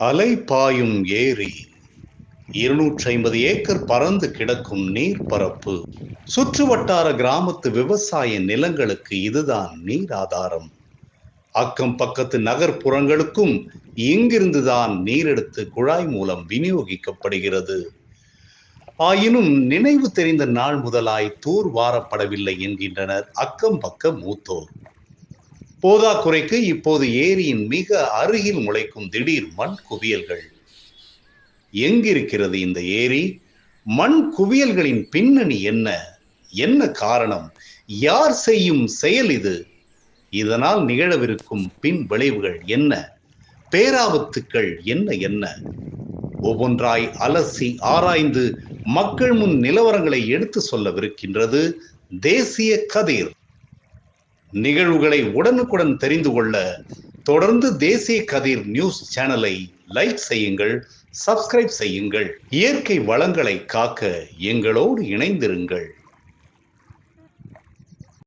அலை பாயும் ஏரி இருநூற்றி ஐம்பது ஏக்கர் பறந்து கிடக்கும் நீர்ப்பரப்பு. சுற்றுவட்டார கிராமத்து விவசாய நிலங்களுக்கு இதுதான் நீர் ஆதாரம். அக்கம் பக்கத்து நகர்ப்புறங்களுக்கும் இங்கிருந்துதான் நீர் எடுத்து குழாய் மூலம் விநியோகிக்கப்படுகிறது. ஆயினும் நினைவு தெரிந்த நாள் முதலாய் தூர் வாரப்படவில்லை என்கின்றனர் அக்கம் பக்க மூத்தோர். போதாக்குறைக்கு இப்போது ஏரியின் மிக அருகில் முளைக்கும் திடீர் மண் குவியல்கள். எங்கிருக்கிறது இந்த ஏரி? மண் குவியல்களின் பின்னணி என்ன? என்ன காரணம்? யார் செய்யும் செயல் இது? இதனால் நிகழவிருக்கும் பின் விளைவுகள் என்ன? பேராபத்துக்கள் என்ன என்ன? ஒவ்வொன்றாய் அலசி ஆராய்ந்து மக்கள் முன் நிலவரங்களை எடுத்து சொல்லவிருக்கின்றது தேசிய கதிர். நிகழ்வுகளை உடனுக்குடன் தெரிந்து கொள்ள தொடர்ந்து தேசிய கதிர் நியூஸ் சேனலை லைக் செய்யுங்கள் சப்ஸ்கிரைப் செய்யுங்கள். இயற்கை வளங்களை காக்க எங்களோடு இணைந்திருங்கள்.